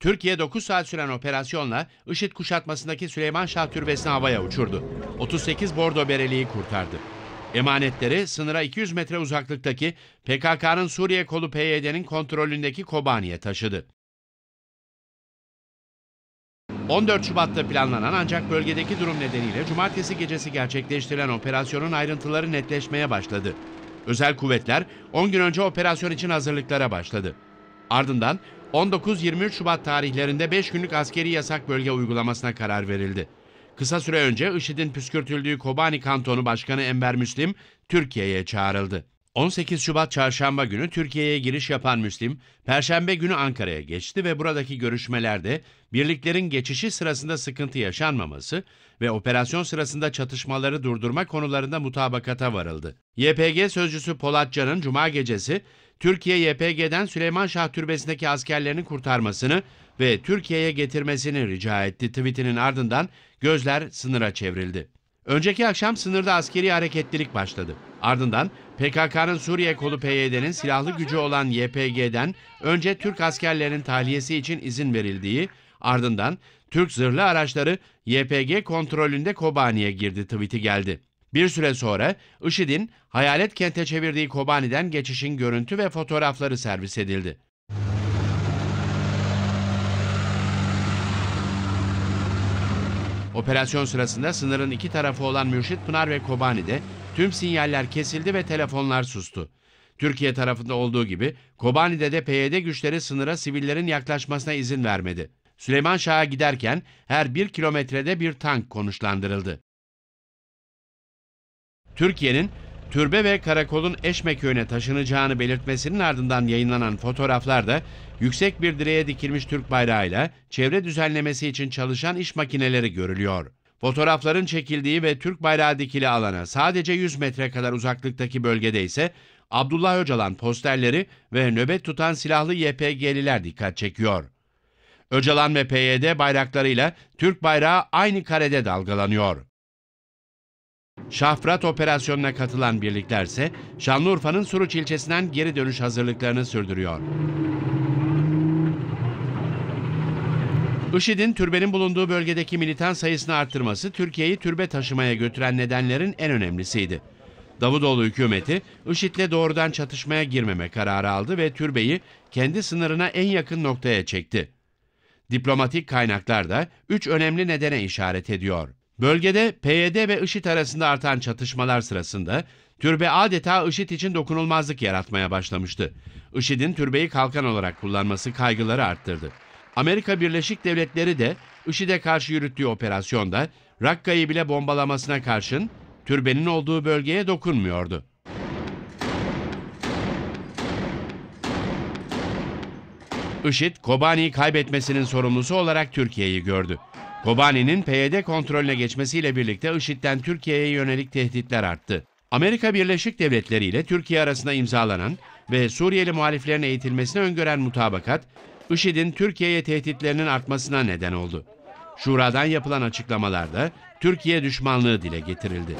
Türkiye 9 saat süren operasyonla IŞİD kuşatmasındaki Süleyman Şah Türbesi'ni havaya uçurdu. 38 bordo bereliği kurtardı. Emanetleri sınıra 200 metre uzaklıktaki PKK'nın Suriye kolu PYD'nin kontrolündeki Kobani'ye taşıdı. 14 Şubat'ta planlanan ancak bölgedeki durum nedeniyle cumartesi gecesi gerçekleştirilen operasyonun ayrıntıları netleşmeye başladı. Özel kuvvetler 10 gün önce operasyon için hazırlıklara başladı. Ardından 19-23 Şubat tarihlerinde 5 günlük askeri yasak bölge uygulamasına karar verildi. Kısa süre önce IŞİD'in püskürtüldüğü Kobani Kantonu Başkanı Enver Müslim Türkiye'ye çağrıldı. 18 Şubat çarşamba günü Türkiye'ye giriş yapan Müslim, Perşembe günü Ankara'ya geçti ve buradaki görüşmelerde birliklerin geçişi sırasında sıkıntı yaşanmaması ve operasyon sırasında çatışmaları durdurma konularında mutabakata varıldı. YPG sözcüsü Polat Can'ın Cuma gecesi Türkiye YPG'den Süleyman Şah Türbesi'ndeki askerlerini kurtarmasını ve Türkiye'ye getirmesini rica etti tweetinin ardından gözler sınıra çevrildi. Önceki akşam sınırda askeri hareketlilik başladı. Ardından PKK'nın Suriye kolu PYD'nin silahlı gücü olan YPG'den önce Türk askerlerinin tahliyesi için izin verildiği, ardından Türk zırhlı araçları YPG kontrolünde Kobani'ye girdi tweet'i geldi. Bir süre sonra IŞİD'in hayalet kente çevirdiği Kobani'den geçişin görüntü ve fotoğrafları servis edildi. Operasyon sırasında sınırın iki tarafı olan Mürşit Pınar ve Kobani'de tüm sinyaller kesildi ve telefonlar sustu. Türkiye tarafında olduğu gibi Kobani'de de PYD güçleri sınıra sivillerin yaklaşmasına izin vermedi. Süleyman Şah'a giderken her bir kilometrede bir tank konuşlandırıldı. Türkiye'nin türbe ve karakolun Eşme köyüne taşınacağını belirtmesinin ardından yayınlanan fotoğraflarda yüksek bir direğe dikilmiş Türk bayrağıyla çevre düzenlemesi için çalışan iş makineleri görülüyor. Fotoğrafların çekildiği ve Türk bayrağı dikili alana sadece 100 metre kadar uzaklıktaki bölgede ise Abdullah Öcalan posterleri ve nöbet tutan silahlı YPG'liler dikkat çekiyor. Öcalan ve PYD bayraklarıyla Türk bayrağı aynı karede dalgalanıyor. Şafrat operasyonuna katılan birliklerse Şanlıurfa'nın Suruç ilçesinden geri dönüş hazırlıklarını sürdürüyor. IŞİD'in türbenin bulunduğu bölgedeki militan sayısını arttırması Türkiye'yi türbe taşımaya götüren nedenlerin en önemlisiydi. Davutoğlu hükümeti IŞİD'le doğrudan çatışmaya girmeme kararı aldı ve türbeyi kendi sınırına en yakın noktaya çekti. Diplomatik kaynaklar da üç önemli nedene işaret ediyor. Bölgede PYD ve IŞİD arasında artan çatışmalar sırasında türbe adeta IŞİD için dokunulmazlık yaratmaya başlamıştı. IŞİD'in türbeyi kalkan olarak kullanması kaygıları arttırdı. Amerika Birleşik Devletleri de IŞİD'e karşı yürüttüğü operasyonda Rakka'yı bile bombalamasına karşın türbenin olduğu bölgeye dokunmuyordu. IŞİD, Kobani'yi kaybetmesinin sorumlusu olarak Türkiye'yi gördü. Kobani'nin PYD kontrolüne geçmesiyle birlikte IŞİD'den Türkiye'ye yönelik tehditler arttı. Amerika Birleşik Devletleri ile Türkiye arasında imzalanan ve Suriyeli muhaliflerin eğitilmesini öngören mutabakat, IŞİD'in Türkiye'ye tehditlerinin artmasına neden oldu. Şura'dan yapılan açıklamalarda Türkiye düşmanlığı dile getirildi.